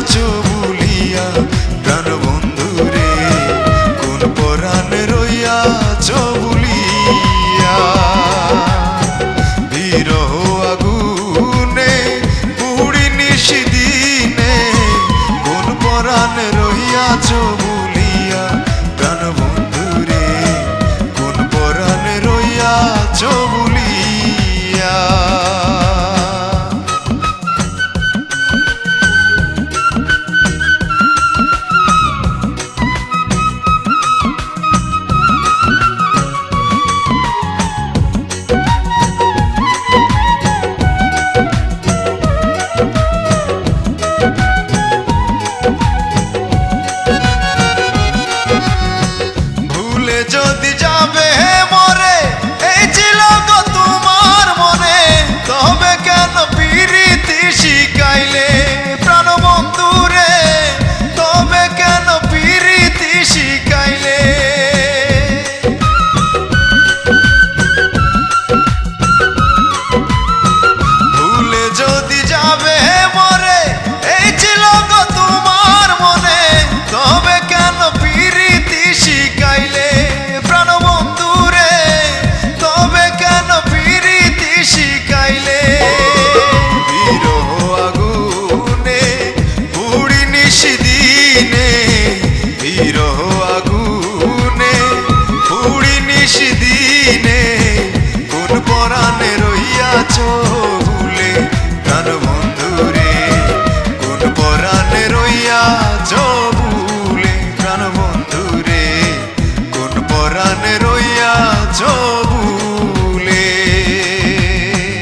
আছো বলিয়া প্রাণ বন্ধু রে কোন পরাণ রইয়া আছো বলিয়া? বিরহ আগুনে, বুড়ি নিশিদিনে, কোন পরাণ রইয়া আছো বলিয়া প্রাণ বন্ধু রে কোন পরাণ রইয়া আছো যদি যাবে লগুনে ফুড়ি নিশি দিনে কোন পরানে রইয়াছ ভুলে তার বন্ধুরে কোন পরানে রইয়াছ ভুলে প্রাণ বন্ধুরে কোন পরানে রইয়াছ